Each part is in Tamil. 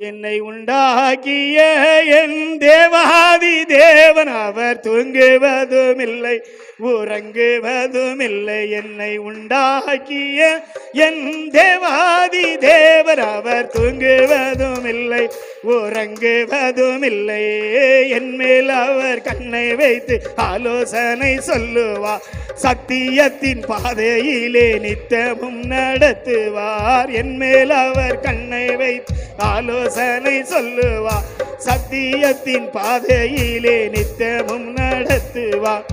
என்னை உண்டாக்கிய என் தேவாதி தேவன் அவர் தூங்குவதும் இல்லை உறங்குவதும் இல்லை என்னை உண்டாக்கிய என் தேவாதி தேவன் அவர் தூங்குவதும் இல்லை உறங்குவதுமில்லை. என் மேல் அவர் கண்ணை வைத்து ஆலோசனை சொல்லுவார் சத்தியத்தின் பாதையிலே நித்தமும் நடத்துவார். என் மேல் அவர் கண்ணை வைத்து ஆலோசனை சொல்லுவார் சத்தியத்தின் பாதையிலே நித்தமும் நடத்துவார்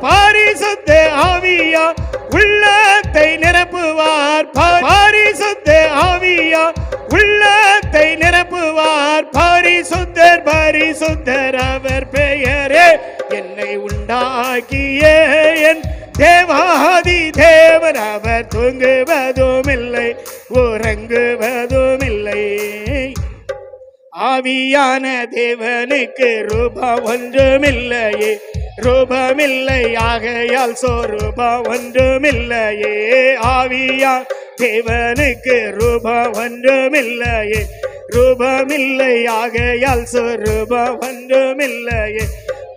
பாரிசுத்த ஆவியா உள்ளத்தை நிரப்புவார். உலகத்தை நிரப்புவார். பரிசுத்தர் பரிசுத்தர் அவர் பெயரே. என்னை உண்டாக்கிய என் தேவாதி தேவன். அவர் தூங்குவதும் இல்லை உறங்குவதும் இல்லை ஆவியான தேவனுக்கு ரூபம் ஒன்றுமில்லையே. ரூபமில்லை ஆகையால் சொரூபம் ஒன்றுமில்லையே. ஆவியா தேவனுக்கு ரூபம் ஒன்றுமில்லையே. ரூபமில்லை. ஆகையால் சொரூபம் ஒன்றுமில்லையே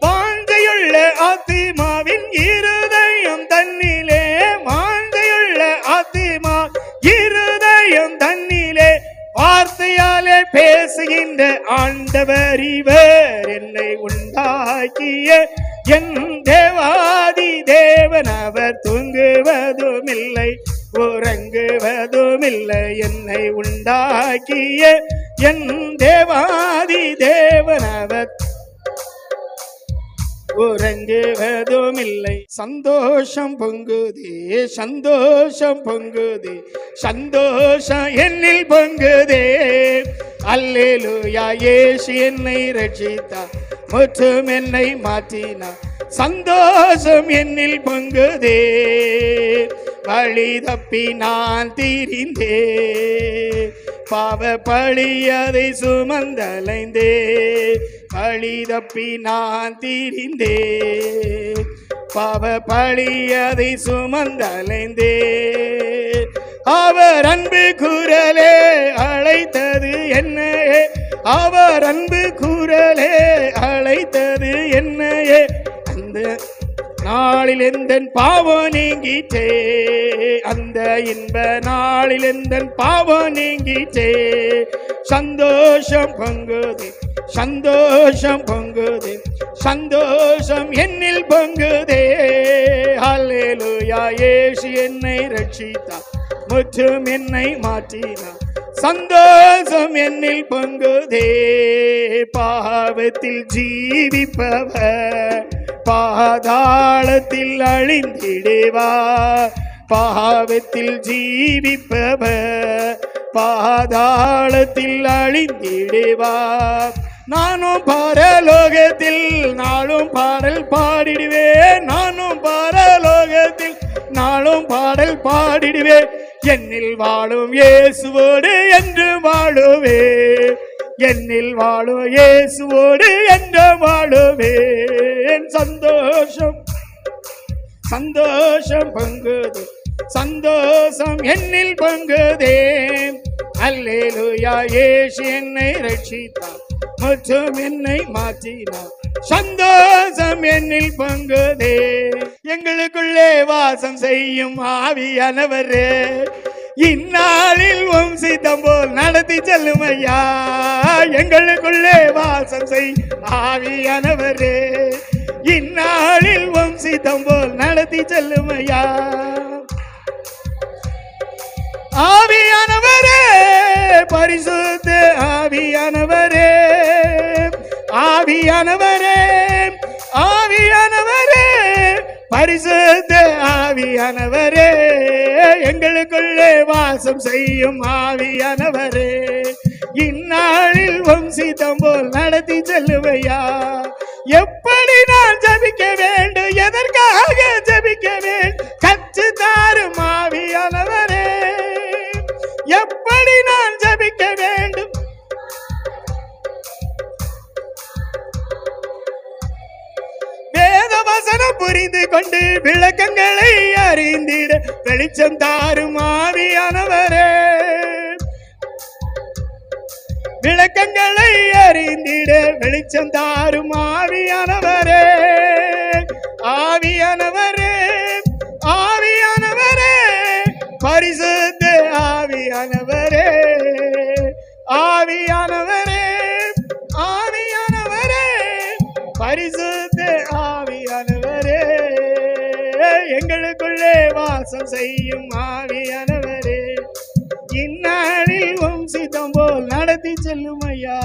வாஞ்சையுள்ள ஆத்திமாவின் இருதயம் தன்னிலே. வாஞ்சையுள்ள ஆத்திமா இருதயம் தன்னிலே. வார்த்தையாலே பேசுகின்ற ஆண்டவர் இவர் என்னை உண்டாக்கிய. என் தேவாதி தேவன் அவர் தூங்குவதும் இல்லை உறங்குவதும் இல்லை என்னை உண்டாக்கிய. என் தேவாதி தேவனவர். உறங்குவதும் இல்லை சந்தோஷம் பொங்குதே சந்தோஷம் பொங்குதே சந்தோஷம் என்னில் பொங்குதே. அல்லேலூயா ஏசு என்னை ரட்சித்தா மற்றும் என்னை மாற்றினா சந்தோஷம் என்னில் பொங்குதே வழி தப்பி நான் தீரிந்தே. பாவ பழி அதை சுமந்தலைந்தே பழி தப்பி நான் திரிந்தே. பாவ பழி அதை சுமந்தலைந்தே அவர் அன்பு குரலே அழைத்தது என்னையே. அவர் அன்பு குரலே அழைத்தது என்னையே. அந்த நாளில் எந்த பாவம் நீங்கிச்சே. அந்த இன்ப நாளில் எந்த பாவம் நீங்கிச்சே. சந்தோஷம் பொங்குது சந்தோஷம் பொங்குது சந்தோஷம் என்னில் பொங்குதே. ஹல்லேலூயா இயேசு என்னை ரட்சித்தார் முற்றும் என்னை மாற்றினார் சந்தோஷம் என்னில் பொங்குதே. பாவத்தில் ஜீவிப்பவர். பாதாளத்தில் அழிந்திடுவார் பாவத்தில் ஜீவிப்பவர் பாதாளத்தில் அழிந்திடுவார் நானும் பரலோகத்தில் நாளும் பாடல் பாடிடுவேன். நானும் பரலோகத்தில் நாளும் பாடல் பாடிடுவேன். என்னில் வாழும் இயேசுவோடு என்று வாழுவே என்னில் வாழும் இயேசுவோடு என்று வாழுவேன். சந்தோஷம் சந்தோஷம் பங்குது சந்தோஷம் என்னில் பங்குதே அல்லேலுயா ஏசு என்னை ரட்சித்தார் மற்றும் என்னை மாற்றினார். சந்தோஷம் என்னில் பங்குதே எங்களுக்குள்ளே வாசம் செய்யும் ஆவியானவரே. இந்நாளில் வம்சித்த போல் செல்லும் ஐயா எங்களுக்குள்ளே வாசம் செய் ஆவியானவரே. இந்நாளில் வம்சித்தம் போல் நடத்தி செல்லும் ஐயா ஆவியானவரே பரிசுத்த ஆவியானவரே. ஆவியானவரே பரிசுத்த ஆவியானவரே எங்களுக்குள்ளே வாசம் செய்யும் ஆவியானவரே. இந்நாளில் வம்சித்தம் போல் நடத்தி வசனம் புரிந்து கொண்டு விளக்கங்களை அறிந்திட வெளிச்சம் தாரும் ஆவியானவரே. விளக்கங்களை அறிந்திட வெளிச்சம் தாரும் ஆவியானவரே. ஆவியானவரே ஆவியானவரே. பரிசுத்த ஆவியானவர். வாசம் செய்யும் ஆவியானவரே இந்நாளில் வம்சித்தம் போல் நடத்தி செல்லும் ஐயா.